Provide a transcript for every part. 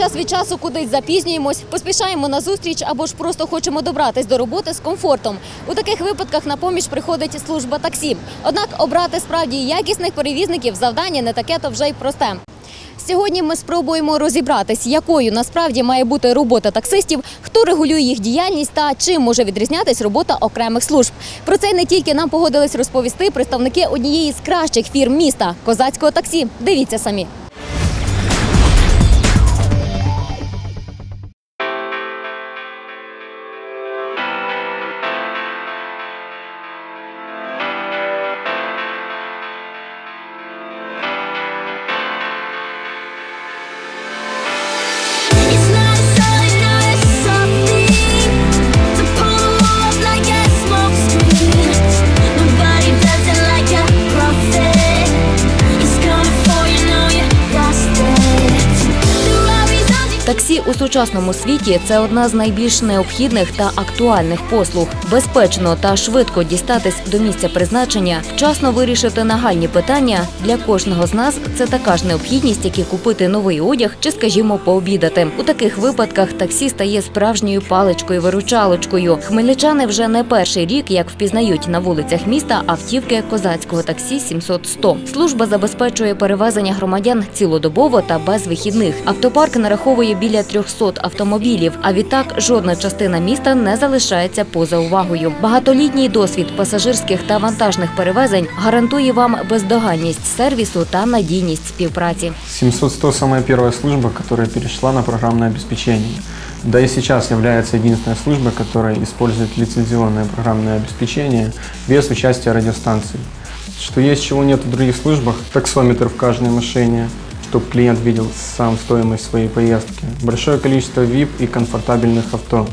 час від часу кудись запізнюємось, поспішаємо на зустріч або ж просто хочемо добратись до роботи з комфортом. У таких випадках на поміч приходить служба таксі. Однак обрати справді якісних перевізників завдання не таке то вже й просте. Сьогодні ми спробуємо розібратись, якою насправді має бути робота таксистів, хто регулює їх діяльність та чим може відрізнятись робота окремих служб. Про це не тільки нам погодились розповісти представники однієї з кращих фірм міста козацького таксі. Дивіться самі. Таксі у сучасному світі це одна з найбільш необхідних та актуальних послуг. Безпечно та швидко дістатись до місця призначення, вчасно вирішити нагальні питання для кожного з нас. Це така ж необхідність, як і купити новий одяг чи, скажімо, пообідати. У таких випадках таксі стає справжньою паличкою виручалочкою. Хмельничани вже не перший рік, як впізнають на вулицях міста автівки козацького таксі 700-100. Служба забезпечує перевезення громадян цілодобово та без вихідних. Автопарк нараховує біля 300 автомобілів. А відтак жодна частина міста не залишається поза увагою. Багатолітній досвід пасажирських та вантажних перевезень гарантує вам бездоганність сервісу та надійність співпраці. 700-100 самая первая служба, которая перешла на программное обеспечение. Да и сейчас является единственной службой, которая использует лицензионное программное обеспечение без участия радиостанций. Что есть, чего нет в других службах, таксометр в каждой машине, чтобы клиент видел сам стоимость своей поездки. Большое количество VIP и комфортабельных авто,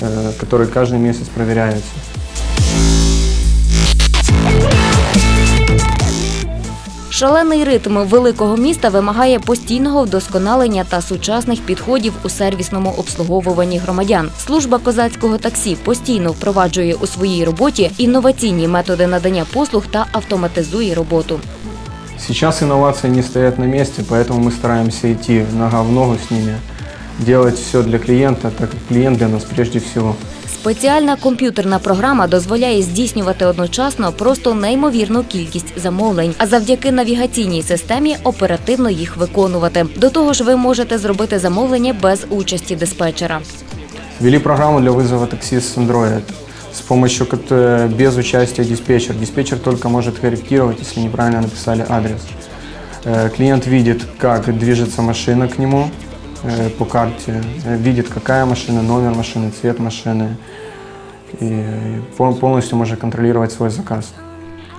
э, которые каждый месяц проверяются. Шалений ритм великого міста вимагає постійного вдосконалення та сучасних підходів у сервісному обслуговуванні громадян. Служба козацького таксі постійно впроваджує у своїй роботі інноваційні методи надання послуг та автоматизує роботу. Сейчас инновации не стоят на месте, поэтому мы стараемся идти нога в ногу с ними, делать все для клиента, так как клиент для нас прежде всего. Спеціальна комп'ютерна програма дозволяє здійснювати одночасно просто неймовірну кількість замовлень, а завдяки навігаційній системі оперативно їх виконувати. До того ж, ви можете зробити замовлення без участі диспетчера. Ввели программу для вызова такси с Android, с помощью кот- без участия диспетчера. Диспетчер только может корректировать, если неправильно написали адрес. Э, Клиент видит, как движется машина к нему э, по карте, э, видит, какая машина, номер машины, цвет машины, и пол- полностью может контролировать свой заказ.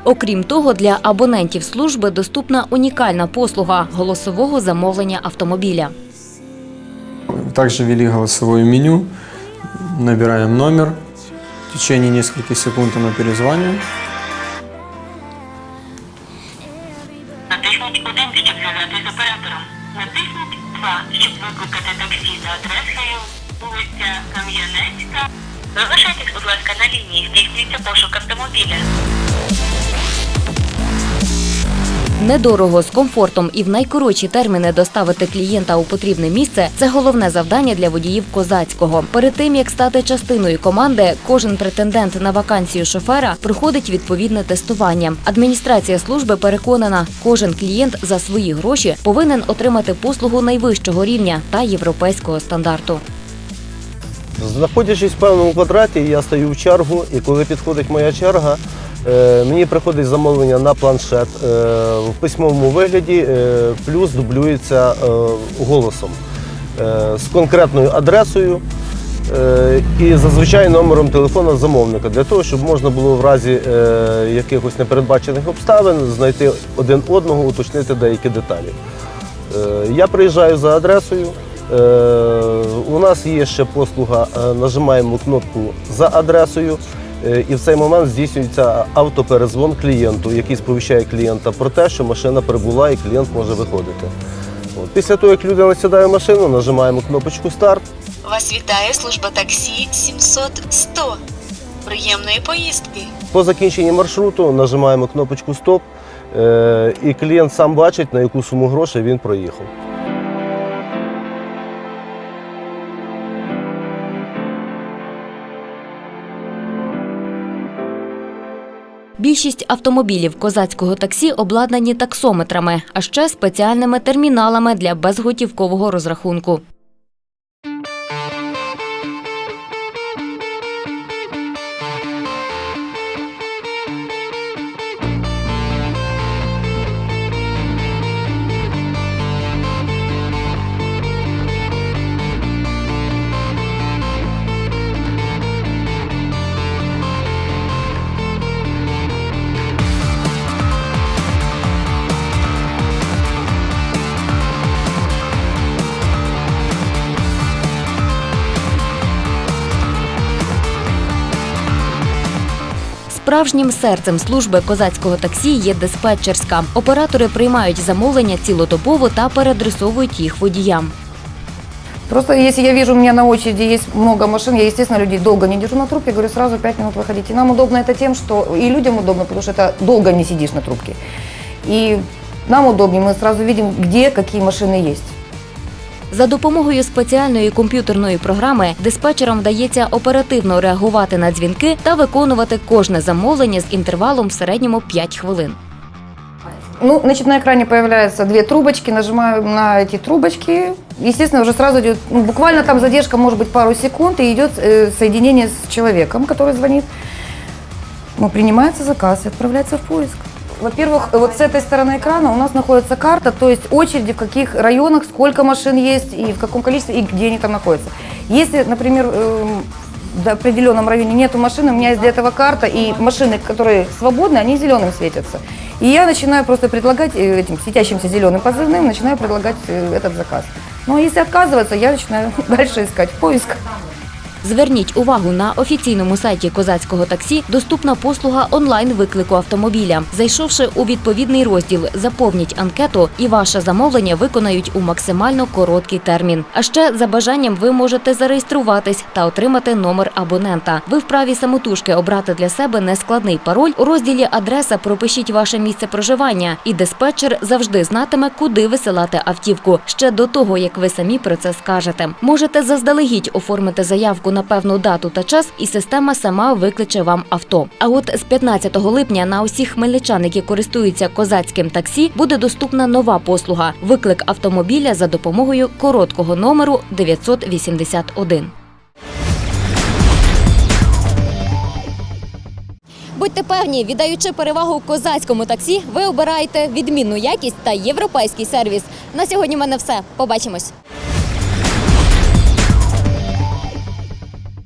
Окрім того, для абонентів служби доступна унікальна послуга голосового замовлення автомобіля. Также ввели голосовое меню, набираем номер, в течение нескольких секунд оно перезванивает. Натисніть 1, щоб зв'язатися з оператором. Натисніть 2, щоб викликати таксі за адресою вулиця Кам'янецька. Залишайтесь, будь ласка, на лінії. Здійснюється пошук автомобіля. Недорого з комфортом і в найкоротші терміни доставити клієнта у потрібне місце це головне завдання для водіїв козацького. Перед тим як стати частиною команди, кожен претендент на вакансію шофера проходить відповідне тестування. Адміністрація служби переконана, кожен клієнт за свої гроші повинен отримати послугу найвищого рівня та європейського стандарту. Знаходячись в певному квадраті, я стою в чергу, і коли підходить моя черга, мені приходить замовлення на планшет е, в письмовому вигляді, е, плюс дублюється е, голосом е, з конкретною адресою е, і зазвичай номером телефона замовника, для того, щоб можна було в разі е, якихось непередбачених обставин знайти один одного, уточнити деякі деталі. Е, Я приїжджаю за адресою. Е, У нас є ще послуга, е, нажимаємо кнопку за адресою, е, і в цей момент здійснюється автоперезвон клієнту, який сповіщає клієнта про те, що машина прибула і клієнт може виходити. От. Після того, як людина сідає в машину, нажимаємо кнопочку старт. Вас вітає служба таксі 700-100. Приємної поїздки. По закінченні маршруту нажимаємо кнопочку Стоп, е, і клієнт сам бачить, на яку суму грошей він проїхав. Більшість автомобілів козацького таксі обладнані таксометрами, а ще спеціальними терміналами для безготівкового розрахунку. Справжнім серцем служби козацького таксі є диспетчерська. Оператори приймають замовлення цілодобово та переадресовують їх водіям. Просто если я вижу, у меня на очереди есть много машин, я, естественно, людей долго не держу на трубке, говорю, сразу 5 минут выходите. Нам удобно это тем, что и людям удобно, потому что это долго не сидишь на трубке. И нам удобнее, мы сразу видим, где какие машины есть. За допомогою спеціальної комп'ютерної програми диспетчерам вдається оперативно реагувати на дзвінки та виконувати кожне замовлення з інтервалом в середньому 5 хвилин. Ну, значит, на экране появляются две трубочки, нажимаю на эти трубочки. Естественно, уже сразу идет, ну, буквально там задержка может быть пару секунд, и идет э, соединение с человеком, который звонит. Ну, принимается заказ и отправляется в поиск. Во-первых, вот с этой стороны экрана у нас находится карта, то есть очереди, в каких районах, сколько машин есть и в каком количестве, и где они там находятся. Если, например, эм, в определенном районе нету машины, у меня есть для этого карта, и машины, которые свободны, они зеленым светятся. И я начинаю просто предлагать э, этим светящимся зеленым позывным, начинаю предлагать э, этот заказ. А если отказываться, я начинаю дальше искать поиск. Зверніть увагу на офіційному сайті козацького таксі доступна послуга онлайн виклику автомобіля. Зайшовши у відповідний розділ, заповніть анкету і ваше замовлення виконають у максимально короткий термін. А ще за бажанням ви можете зареєструватись та отримати номер абонента. Ви вправі самотужки обрати для себе нескладний пароль. У розділі адреса пропишіть ваше місце проживання, і диспетчер завжди знатиме, куди висилати автівку ще до того, як ви самі про це скажете. Можете заздалегідь оформити заявку на певну дату та час, і система сама викличе вам авто. А от з 15 липня на усіх хмельничан, які користуються козацьким таксі, буде доступна нова послуга виклик автомобіля за допомогою короткого номеру 981. Будьте певні, віддаючи перевагу козацькому таксі, ви обираєте відмінну якість та європейський сервіс. На сьогодні в мене все. Побачимось.